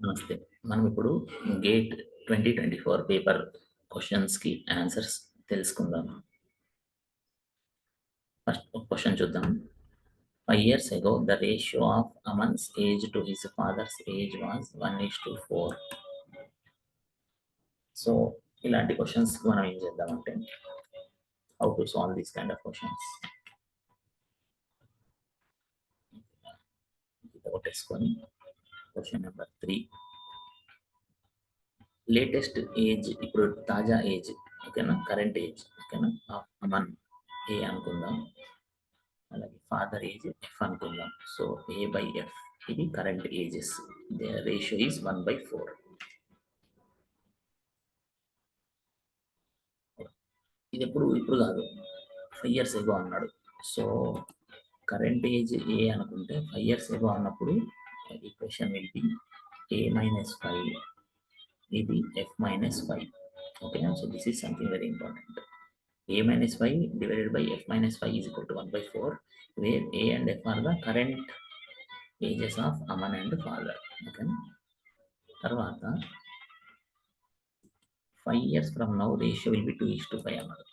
నమస్తే. మనం ఇప్పుడు గేట్ 2024 పేపర్ క్వెషన్స్‌కి ఆన్సర్స్ తెలుసుకుందాం. ఫస్ట్ ఒక క్వశ్చన్ చూద్దాం. Five years ago the ratio of Aman's age to his father's age was one is to four so, ఇలాంటి క్వశ్చన్స్ మనం ఏం చేద్దామంటే how to solve this kind of questions కొట్టేసుకొని question number three latest age ఇప్పుడు తాజా age ఓకేనా? Current age ఓకేనా? Aman A అనుకుందాం. అలాగే ఫాదర్ ఏజ్ ఎఫ్ అనుకుందాం. సో, ఏ బై ఎఫ్ ఇది current ages. Ratio is one by four ఇది ఎప్పుడు ఇప్పుడు కాదు. ఫైవ్ ఇయర్స్ ఏగో అన్నాడు. సో, కరెంట్ ఏజ్ ఏ అనుకుంటే ఫైవ్ ఇయర్స్ ఏగో అన్నప్పుడు equation will be a minus 5 ఇది f minus 5 ఓకేనా? so this is something very important a minus 5 divided by f minus 5 is equal to 1 by 4 where a and f are the current ages of Aman and father. Okay. తర్వాత 5 years from now ratio will be 2 is to 5 అన్నారు.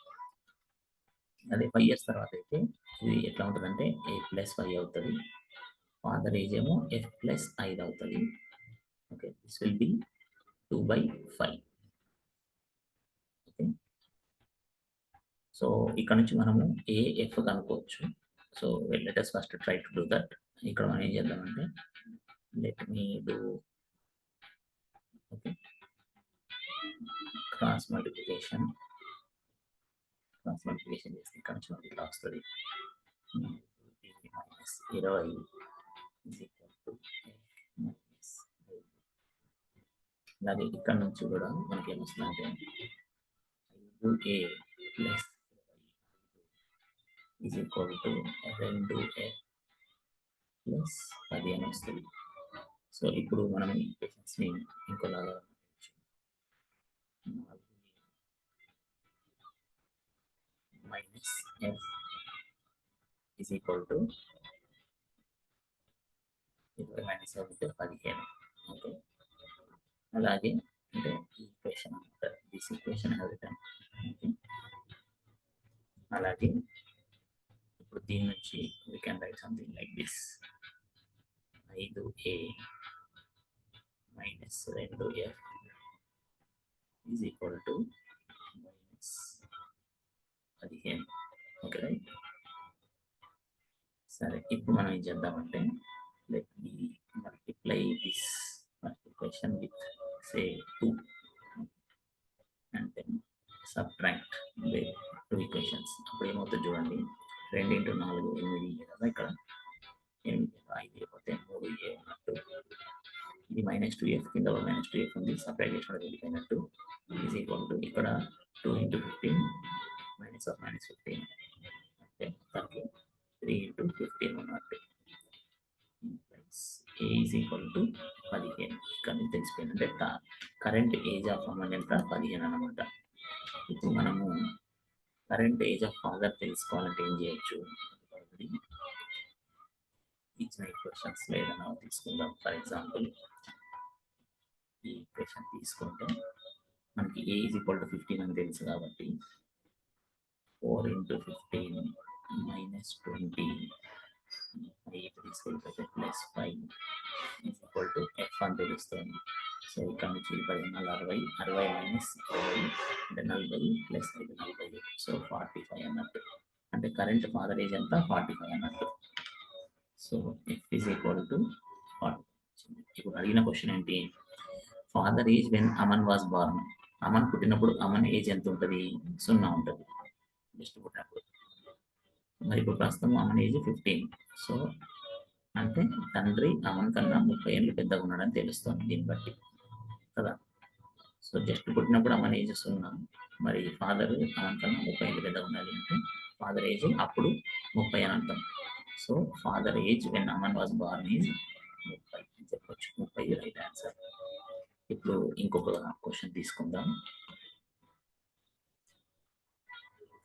అదే 5 years తర్వాత అయితే ఇది ఎట్లా ఉంటుందంటే A plus 5 అవుతుంది. Father age ఏమో ఎఫ్ ప్లస్ ఐదు అవుతుంది. Okay this will be 2/5. Okay so ఇక్కడ నుంచి మనము ఏ ఎఫ్ కనుక్కోవచ్చు. So let first try to do that ఇక్కడ మనం ఏం చేద్దామంటే let me do okay cross multiplication cross multiplication చేస్తే ఇక్కడ నుంచి మనకి ఇట్లా వస్తుంది. Hmm, ఇరవై. అలాగే ఇక్కడ నుంచి కూడా మనకి ఏమొస్తుందంటే ఐదు A plus is equal to రెండు ఏ ప్లస్ పది అని వస్తుంది సో ఇప్పుడు మనం ఈ క్వశ్చన్స్ని ఇంకోలాగా minus F is equal to ఇరవై మైనస్ అయితే పదిహేను ఓకే అలాగే అంటే ఈక్వేషన్ అనమాట దిస్ ఈక్వేషన్ హ్యావ్ ఓకే అలాగే ఇప్పుడు దీని నుంచి we can write something like this ఐదు ఏ మైనస్ రెండు F is equal to minus పదిహేను ఓకే రైట్ సరే ఇప్పుడు మనం ఏం చేద్దామంటే let me multiply this multiplication with say two and then subtract the two equations అప్పుడు ఏమవుతుంది చూడండి. రెండు ఇంటూ నాలుగు ఎనిమిది. కదా ఇక్కడ? ఎనిమిది. ఐదు అయిపోతే మూడు. ఏ ఉన్నట్టు. ఇది మైనస్ టూ ఎఫ్ కింద మైనస్ టూ ఎఫ్ ఉంది. సపరేట్ చేసిన వెళ్ళిపోయినట్టు ఈజ్ ఈక్వల్ టు ఇక్కడ two into fifteen minus of minus fifteen అంటే దానికి త్రీ ఇంటూ ఫిఫ్టీన్ ఉన్నట్టు. ఏ ఈజ్ ఈక్వల్ టు పదిహేను. ఇక్కడ నుంచి తెలిసిపోయిందంటే కరెంట్ ఏజ్ ఆఫ్ అమన్ ఎంత? పదిహేను అనమాట ఇప్పుడు మనము కరెంట్ ఏజ్ ఆఫ్ ఫాదర్ తెలుసుకోవాలంటే ఏం చేయొచ్చు? ఇచ్చిన ఈక్వేషన్స్ ఏదైనా తీసుకుందాం. ఫర్ ఎగ్జాంపుల్ ఈ ఈక్వేషన్ తీసుకుంటే మనకి A is equal to fifteen అని తెలుసు కాబట్టి four into fifteen minus twenty plus five is equal to F అని తెలుస్తుంది సో ఇక్కడ నుంచి పదిహేను అరవై అరవై మైనస్ ఇరవై అంటే నలభై ప్లస్ ఐదు నలభై సో ఫార్టీ ఫైవ్ అన్నట్టు అంటే కరెంట్ ఫాదర్ ఏజ్ అంతా ఫార్టీ ఫైవ్ అన్నట్టు so F is equal to forty ఇప్పుడు అడిగిన క్వశ్చన్ ఏంటి father age when Aman was born Aman పుట్టినప్పుడు అమన్ ఏజ్ ఎంత ఉంటుంది సున్నా ఉంటుంది జస్ట్ పుట్టినప్పుడు మరి ఇప్పుడు ప్రస్తుతం అమన్ ఏజ్ ఫిఫ్టీన్. సో అంటే తండ్రి అమన్ కన్నా ముప్పై ఏళ్ళు పెద్దగా ఉన్నాడని తెలుస్తుంది దీన్ని బట్టి. కదా? సో జస్ట్ పుట్టినప్పుడు అమన్ ఏజ్ సున్నా మరి ఫాదర్ అమన్ కన్నా ముప్పై ఏళ్ళు పెద్దగా ఉండాలి అంటే ఫాదర్ ఏజ్ అప్పుడు ముప్పై అని అర్థం. So father age when Aman was born age ముప్పై అని చెప్పొచ్చు. ముప్పై రైట్ ఆన్సర్ ఇప్పుడు ఇంకొక క్వశ్చన్ తీసుకుందాం.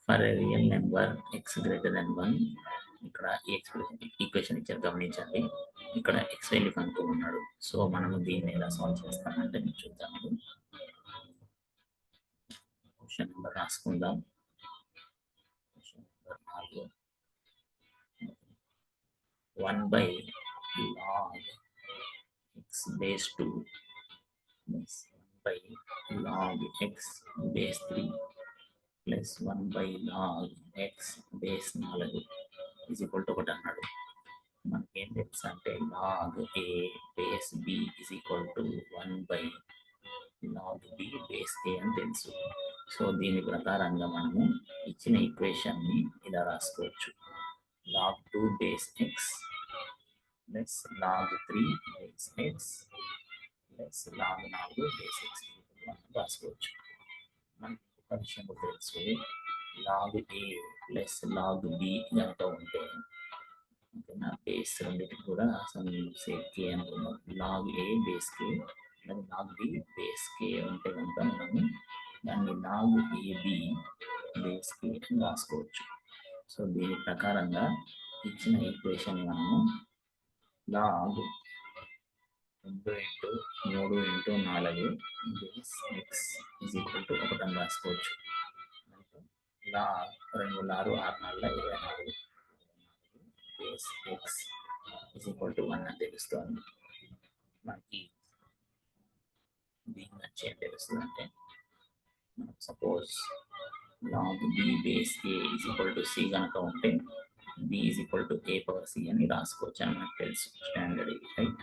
For real number X greater than one ఇక్కడ ఈ ఈక్వేషన్ ఇచ్చారు గమనించండి. ఇక్కడ ఎక్స్ వాల్యూ కనుక్కున్నాడు సో మనము దీన్ని ఎలా సాల్వ్ చేస్తామంటే చూద్దాము. క్వశ్చన్ నెంబర్ రాసుకుందాం. క్వశ్చన్ నెంబర్ నాలుగు. One by log X base two one by log X base three plus one by log X base నాలుగు ఈజ్ ఈక్వల్ టు ఒకటి అన్నాడు. మనకి ఏం తెలుసు అంటే log A base B is equal to one by log B base A అని తెలుసు. So దీని ప్రకారంగా మనము ఇచ్చిన ఈక్వేషన్ని ఇలా రాసుకోవచ్చు. Log two base X plus log three base X plus log నాలుగు బేస్ ఎక్స్ రాసుకోవచ్చు. మనకి ఒక విషయం log A plus log B కనుక ఉంటే ఓకేనా బేస్ రెండింటికి కూడా సమ్ సేఫ్ కే అనుకున్నాం లాగ్ ఏ బేస్ కే అలాగే లాగ్ బి బేస్ కే ఉంటే కనుక మనము దాన్ని లాగ్ ఏబి బేస్ కే అని రాసుకోవచ్చు. సో దీని ప్రకారంగా ఇచ్చిన ఈక్వేషన్ మనము లాగ్ రెండు ఇంటూ మూడు ఇంటూ నాలుగు. Base X is equal to ఒకటి అని రాసుకోవచ్చు. లా రెండు ఆరు ఆరు నాలుగు ఇరవై నాలుగు. Base X is equal to one అని తెలుస్తుంది. మనకి దీని నుంచి ఏం తెలుస్తుంది అంటే suppose log B base A is equal to C కనుక ఉంటే B is equal to A power C అని రాసుకోవచ్చు అని మనకు తెలుసు. స్టాండర్డ్ రైట్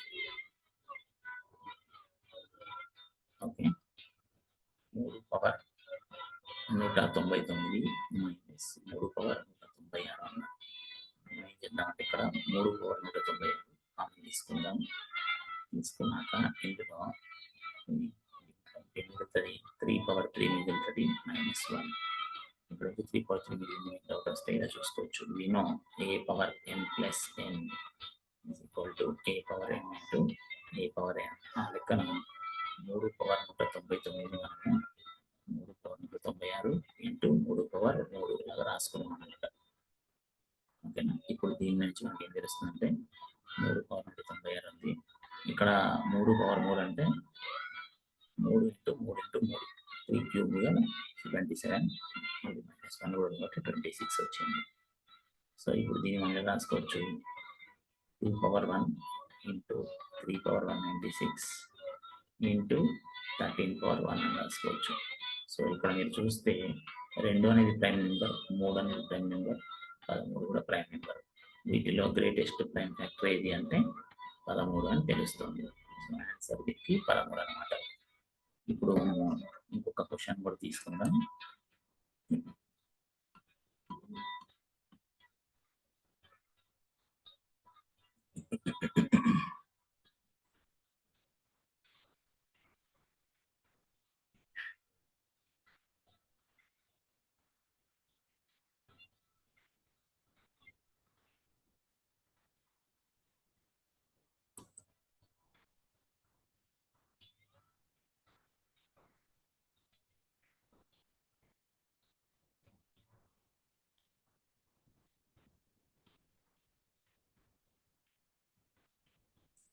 నూట తొంభై తొమ్మిది మైనస్ మూడు పవర్ నూట తొంభై ఆరు అన్నాడు మనం ఏం చేద్దామంటే ఇక్కడ మూడు పవర్ నూట తొంభై ఆరు కామన్ తీసుకుందాం. తీసుకున్నాక ఇందులో మిగులుతుంది త్రీ పవర్ త్రీ మిగులుతుంది మైనస్ వన్. ఇప్పుడు త్రీ పవర్ త్రీ మిగిలిన డౌట్ వస్తే ఇలా చూసుకోవచ్చు. వినో A power N plus N equal to A power N into A power N. ఆ లెక్కన మూడు పవర్ నూట తొంభై తొమ్మిది మనము మూడు పవర్ నూట తొంభై ఆరు ఇంటూ మూడు మూడు ఇలాగా రాసుకున్నాం అనమాట ఓకేనా? ఇప్పుడు దీని నుంచి మనకి ఏం తెలుస్తుందంటే మూడు పవర్ నూట తొంభై ఆరు ఉంది. ఇక్కడ మూడు పవర్ మూడు అంటే మూడు ఇంటూ మూడు ఇంటూ మూడు. త్రీ క్యూబ్ ట్వంటీ సెవెన్ మూడు మైనస్ వన్ కూడా కాబట్టి ట్వంటీ సిక్స్ వచ్చింది. సో ఇప్పుడు దీన్ని మనం రాసుకోవచ్చు? Two power one into three power one ninety six into thirteen power one అని రాసుకోవచ్చు. సో ఇక్కడ మీరు చూస్తే రెండు అనేది ప్రైమ్ నెంబర్ మూడు అనేది ప్రైమ్ నెంబర్ పదమూడు కూడా ప్రైమ్ నెంబర్ వీటిలో గ్రేటెస్ట్ ప్రైమ్ ఫ్యాక్టర్ ఏది అంటే పదమూడు అని తెలుస్తుంది. సో ఆన్సర్ దీనికి పదమూడు అనమాట ఇప్పుడు మనము ఇంకొక క్వశ్చన్ కూడా తీసుకుందాం.